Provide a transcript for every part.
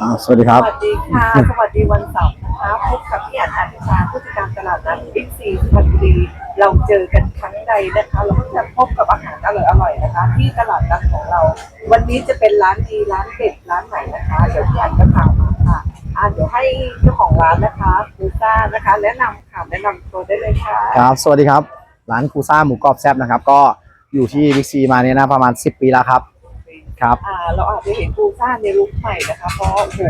อ่าสวัสดีครับ สวัสดีค่ะ สวัสดีวันเสาร์นะคะพบกับพี่อันอันชาผู้จัดการตลาดนัดบิ๊กซีสุพรรณบุรีเราเจอกันครั้งใดนะคะ เราก็จะพบกับอาหารอร่อยๆนะคะ ที่ตลาดนัดของเรา วันนี้จะเป็นร้านดีร้านเด็ดร้านไหนนะคะ เดี๋ยวพี่อันก็ถามมาค่ะอ่าเดี๋ยวให้เจ้าของร้านนะคะคูซ่านะคะ แนะนำค่ะแนะนำตัวได้เลยค่ะครับ สวัสดีครับ ร้านคูซ่าหมูกรอบแซ่บนะครับ ก็อยู่ที่บิ๊กซีมาเนี่ยนะประมาณ 10 ปีแล้วครับ ครับ อ่าเราอาจจะเห็นปูซ่าในลุคใหม่นะคะ เพราะโอ้โห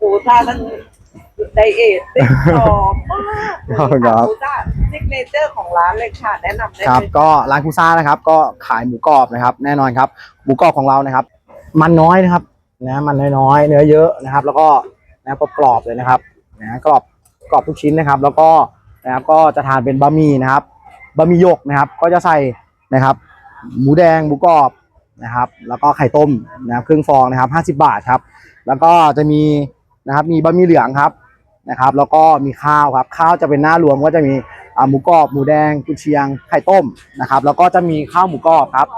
ปูซ่านั่นไดเอทติดต่อมากเลยครัค่ะบปูซ่าซิกเนเจอร์ของร้านเลยค่ะ แนะนำได้ครับ เลยก็ร้านคูซ่านะครับ ก็ขายหมูกรอบนะครับ แน่นอนครับ หมูกรอบของเรานะครับ มันน้อยนะครับนะมันน้อยๆเนื้อเยอะนะครับ แล้วก็นะกรอบๆเลยนะครับนะกรอบกรอบทุกชิ้นนะครับ แล้วก็นะครับก็จะทานเป็นบะหมี่นะครับบะหมี่หยกนะครับ ก็จะใส่นะครับ หมูแดงหมูกรอบ นะครับ แล้วก็ไข่ต้มนะครับครึ่งฟองนะครับ50บาทครับ แล้วก็จะมีนะครับมีบะหมี่เหลืองครับนะครับ แล้วก็มีข้าวครับ ข้าวจะเป็นหน้ารวมก็จะมีอ่าหมูกรอบหมูแดงกุนเชียงไข่ต้มนะครับ แล้วก็จะมีข้าวหมูกรอบครับ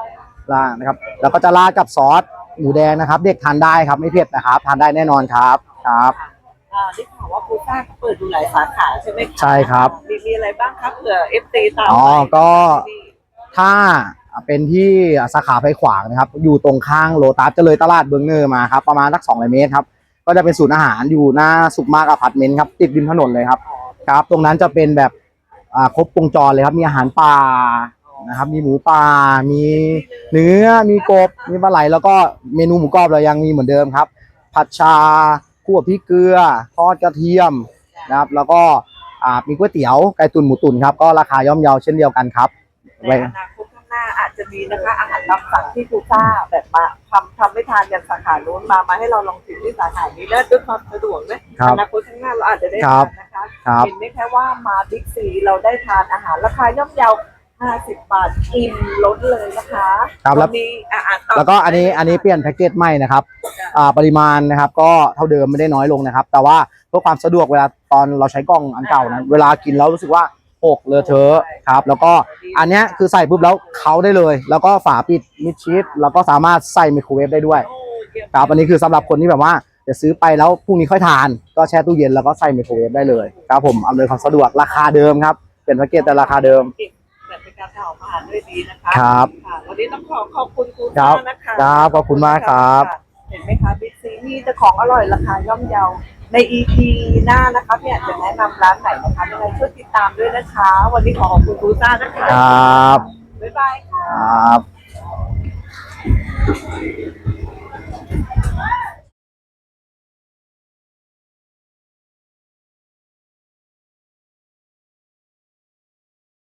ล่างนะครับ แล้วก็จะราดกับซอสหมูแดงนะครับ เด็กทานได้ครับไม่เผ็ดนะครับ ทานได้แน่นอนครับครับอ่าได้ข่าวว่าปูซ่าเปิดดูหลายสาขาใช่ไหมะใช่ครับมีมีอะไรบ้างครับเผื่อเอฟซีตามอ๋อไปก็ถ้า เป็นที่สาขาไฟขวางนะครับ อยู่ตรงข้างโลตัสจะเลยตลาดเบืองเนอร์มาครับ ประมาณสักสองเมตรครับ ก็จะเป็นศูนย์อาหารอยู่หน้าสุขมากอพาร์ตเมนต์ครับ ติดริมถนนเลยครับ ครับ ตรงนั้นจะเป็นแบบอ่าครบวงจรเลยครับ มีอาหารป่านะครับ มีหมูป่า มีเนื้อ มีกบ มีปลาไหล แล้วก็เมนูหมูกรอบเรายังมีเหมือนเดิมครับ ผัดชาคั่วพริกเกลือ ทอดกระเทียมนะครับ แล้วก็อ่ามีก๋วยเตี๋ยว ไก่ตุ๋นหมูตุ๋นครับ ก็ราคาย่อมเยาเช่นเดียวกันครับในอนาค จจะมีนะคะ อาหารตามสั่งที่ปูซ่าแบบมาทำทำไม่ทานอย่างสาขาโน้นมามาให้เราลองชิมที่สาขานี้แล้วด้วยความสะดวกไหมครับอนาคตข้างหน้าเราอาจจะได้ครัทาบนนะคะครับเห็นไหมคะว่ามาบิ๊กซีเราได้ทานอาหารราคาย่อมเยา50 บาทอิ่มล้นเลยนะคะครับแล้วตอนนี้อาหารต่อแล้วก็อันนี้อันนี้เปลี่ยนแพ็กเกจใหม่นะครับอ่าปริมาณนะครับก็เท่าเดิมไม่ได้น้อยลงนะครับ แต่ว่าเพื่อความสะดวกเวลาตอนเราใช้กล้องอันเก่านะเวลากินแล้วรู้สึกว่าห กเลอะเทอะครับ แล้วก็อันเนี้ยคือใส่ปุ๊บแล้วเขาได้เลย แล้วก็ฝาปิดมิดชิดแล้วก็สามารถใส่ไมโครเวฟได้ด้วยโอ้เยี่ยมครับอันนี้คือสำหรับคนที่แบบว่าจะซื้อไปแล้วพรุ่งนี้ค่อยทาน ก็แช่ตู้เย็นแล้วก็ใส่ไมโครเวฟได้เลยครับผมอำนวยความสะดวกราคาเดิมครับ เป็นแพ็กเกจแต่ราคาเดิมเก่งแบบเป็นการทำอาหารด้วยดีนะคะครับค่ะวันนี้ต้องขอขอบคุณคุณครับมากนะคะครับขอบคุณมากครับ เห็นไหมคะบิ๊กซีนี่จะของอร่อยราคาย่อมเยา ใน EP หน้านะคะเนี่ยจะแนะนำร้านไหนนะคะยังไงช่วยติดตามด้วยนะคะ วันนี้ขอขอบคุณคุณซ่านะคะครับ บ๊ายบายค่ะ ครับ